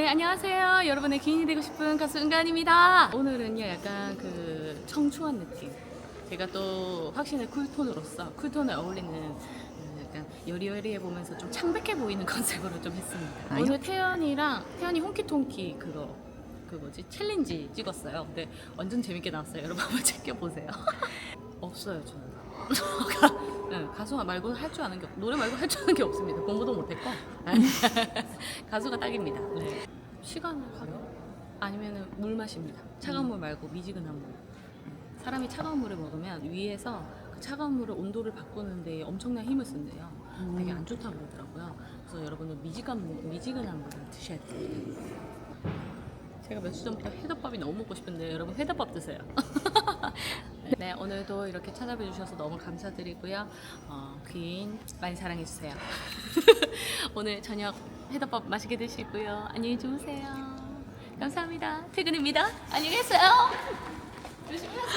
네, 안녕하세요. 여러분의 기인이 되고 싶은 가수 은간입니다. 오늘은요, 약간 그 청초한 느낌. 제가 또 확신의 쿨톤으로서 쿨톤에 어울리는 그 약간 여리여리해 보면서 좀 창백해 보이는 컨셉으로 좀 했습니다. 아니요. 오늘 태연이랑 태연이 홍키통키 그거 그 뭐지 챌린지 찍었어요. 근데 완전 재밌게 나왔어요. 여러분 한번 챙겨 보세요. 없어요, 저는. 네, 가수 말고 할 줄 아는 게 없- 노래 말고 할 줄 아는 게 없습니다. 공부도 못했고 가수가 딱입니다. 네. 시간을 가요? 아니면 물 마십니다. 차가운 물 말고 미지근한 물. 네. 사람이 차가운 물을 먹으면 위에서 그 차가운 물을 온도를 바꾸는 데 엄청난 힘을 쓴대요. 되게 안 좋다고 그러더라고요. 그래서 여러분은 미지근 물- 미지근한 물을 드셔야 돼요. 제가 몇주 전부터 회덮밥이 너무 먹고 싶은데 여러분 회덮밥 드세요. 네 오늘도 이렇게 찾아봐 주셔서 너무 감사드리고요. 어, 귀인 많이 사랑해 주세요. 오늘 저녁 회덮밥 맛있게 드시고요. 안녕히 주무세요. 감사합니다. 퇴근입니다. 안녕히 계세요. 조심히 가세요.